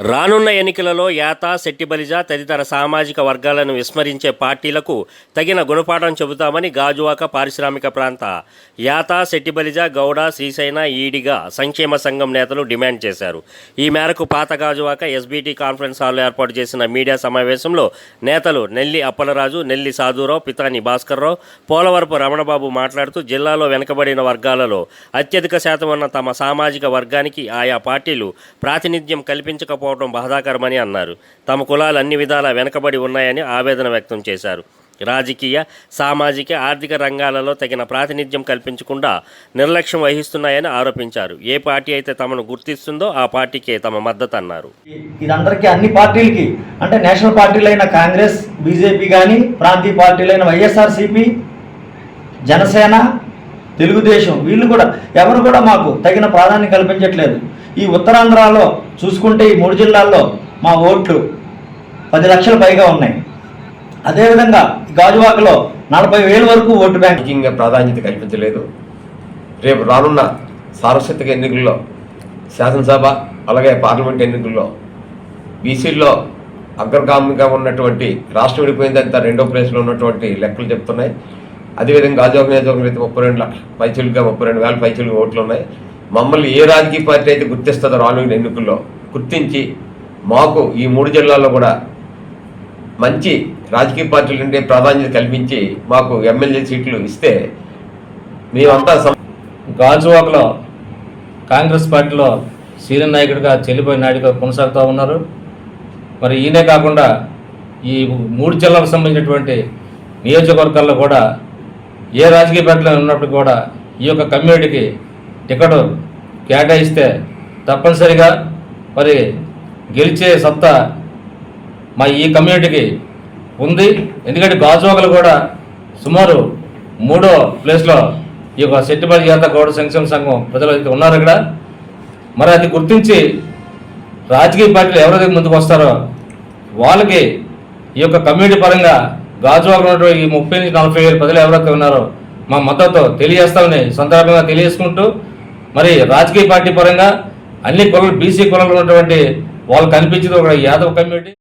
రానున్న ఎన్నికలలో యాత శెట్టిబలిజ తదితర సామాజిక వర్గాలను విస్మరించే పార్టీలకు తగిన గుణపాఠం చెబుతామని గాజువాక పారిశ్రామిక ప్రాంత. యాత శెట్టిబలిజ గౌడ శ్రీశైన ఈడిగా సంక్షేమ సంఘం నేతలు డిమాండ్ చేశారు. ఈ మేరకు పాత గాజువాక ఎస్బీటీ కాన్ఫరెన్స్ హాల్లో ఏర్పాటు చేసిన మీడియా సమావేశంలో నేతలు నెల్లి అప్పలరాజు నెల్లి సాధురావు పితాని భాస్కర్రావు పోలవరపు రమణబాబు మాట్లాడుతూ జిల్లాలో వెనుకబడిన వర్గాలలో అత్యధిక శాతం ఉన్న తమ సామాజిక వర్గానికి ఆయా పార్టీలు ప్రాతినిధ్యం కల్పించకపోవడం బాధాకరమని అన్నారు. తమ కులాలు అన్ని విధాలా వెనుకబడి ఉన్నాయని ఆవేదన వ్యక్తం చేశారు. రాజకీయ సామాజిక ఆర్థిక రంగాలలో తగిన ప్రాతినిధ్యం కల్పించకుండా నిర్లక్ష్యం వహిస్తున్నాయని ఆరోపించారు. ఏ పార్టీ అయితే తమను గుర్తిస్తుందో ఆ పార్టీకే తమ మద్దతు అన్నారు. ఇదందరికీ అన్ని పార్టీలకి అంటే నేషనల్ పార్టీలైన కాంగ్రెస్ బీజేపీ కానీ ప్రాంతీయ పార్టీలైన వైఎస్ఆర్సీపీ జనసేన తెలుగుదేశం వీళ్ళు కూడా ఎవరు కూడా మాకు తగిన ప్రాధాన్యం కల్పించట్లేదు. ఈ ఉత్తరాంధ్రలో చూసుకుంటే ఈ మూడు జిల్లాల్లో మా ఓట్లు పది లక్షల పైగా ఉన్నాయి. అదేవిధంగా గాజువాకలో నలభై వేల వరకు ఓటు బ్యాంక్ రాజకీయంగా ప్రాధాన్యత కల్పించలేదు. రేపు రానున్న సార్వత్రిక ఎన్నికల్లో శాసనసభ అలాగే పార్లమెంట్ ఎన్నికల్లో బీసీల్లో అగ్రగామిగా ఉన్నటువంటి రాష్ట్రం విడిపోయిందంతా రెండో ప్లేస్లో ఉన్నటువంటి లెక్కలు చెప్తున్నాయి. అదేవిధంగా గాజువాక నియోజకవర్గం అయితే ముప్పై రెండు లక్షల పైచులుగా ముప్పై రెండు వేల పైచులుగా ఓట్లు ఉన్నాయి. మమ్మల్ని ఏ రాజకీయ పార్టీ అయితే గుర్తిస్తుందో రానున్న ఎన్నికల్లో గుర్తించి మాకు ఈ మూడు జిల్లాల్లో కూడా మంచి రాజకీయ పార్టీలు ఉండే ప్రాధాన్యత కల్పించి మాకు ఎమ్మెల్యే సీట్లు ఇస్తే మేమంతా సం- గాజువాకలో కాంగ్రెస్ పార్టీలో సీనియర్ నాయకుడిగా చెల్లిపోయిన నాయుడుగా కొనసాగుతూ ఉన్నారు. మరి ఈయనే కాకుండా ఈ మూడు జిల్లాలకు సంబంధించినటువంటి నియోజకవర్గాల్లో కూడా ఏ రాజకీయ పార్టీలో ఉన్నప్పుడు కూడా ఈ యొక్క కమ్యూనిటీకి టికెట్ కేటాయిస్తే తప్పనిసరిగా మరి గెలిచే సత్తా మా ఈ కమ్యూనిటీకి ఉంది. ఎందుకంటే గాజువాకలు కూడా సుమారు మూడో ప్లేస్లో ఈ యొక్క సెట్టిపల్లి జాత గౌడ సంక్షేమ సంఘం ప్రజలు అయితే ఉన్నారు ఇక్కడ. మరి అది గుర్తించి రాజకీయ పార్టీలు ఎవరైతే ముందుకు వస్తారో వాళ్ళకి ఈ యొక్క కమ్యూనిటీ పరంగా గాజువాకలో ఉన్నటువంటి ఈ ముప్పై నుంచి నలభై వేల ప్రజలు ఎవరైతే ఉన్నారో మా మద్దతు తెలియజేస్తామని సందర్భంగా తెలియజేసుకుంటూ మరి రాజకీయ పార్టీ పరంగా అన్ని కులాలు బీసీ కులాలు ఉన్నటువంటి వాళ్ళు కనిపించేది ఒక యాదవ్ కమ్యూనిటీ.